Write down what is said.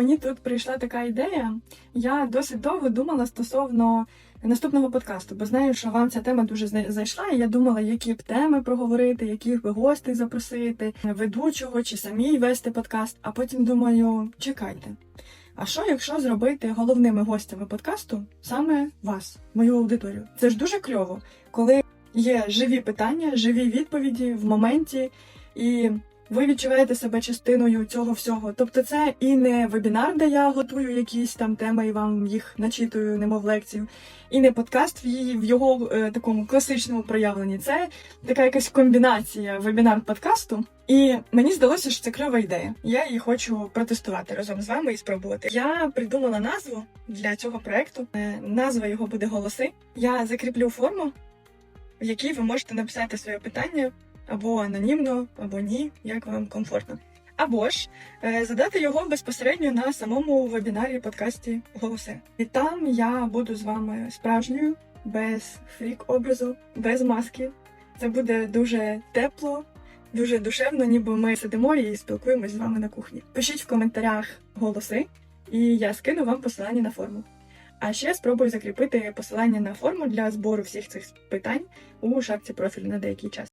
мені тут прийшла така ідея. Я досить довго думала стосовно наступного подкасту, бо знаю, що вам ця тема дуже зайшла, і я думала, які б теми проговорити, яких би гостей запросити, ведучого чи самій вести подкаст. А потім думаю, чекайте. А що, якщо зробити головними гостями подкасту саме вас, мою аудиторію? Це ж дуже кльово, коли є живі питання, живі відповіді в моменті, і ви відчуваєте себе частиною цього всього. Тобто, це і не вебінар, де я готую якісь там теми і вам їх начитую, немов лекцію, і не подкаст в, її, в його е, такому класичному проявленні. Це така якась комбінація вебінар-подкасту. І мені здалося, що це кльова ідея. Я її хочу протестувати разом з вами і спробувати. Я придумала назву для цього проекту. Е, Назва його буде голоси. Я закріплю форму, в якій ви можете написати своє питання або анонімно, або ні, як вам комфортно. Або ж е, задати його безпосередньо на самому вебінарі подкасті Голоси. І там я буду з вами справжньою, без фрік образу, без маски. Це буде дуже тепло, дуже душевно, ніби ми сидимо і спілкуємось з вами на кухні. Пишіть в коментарях голоси, і я скину вам посилання на форму. А ще спробую закріпити посилання на форму для збору всіх цих питань у шапці профілю на деякий час.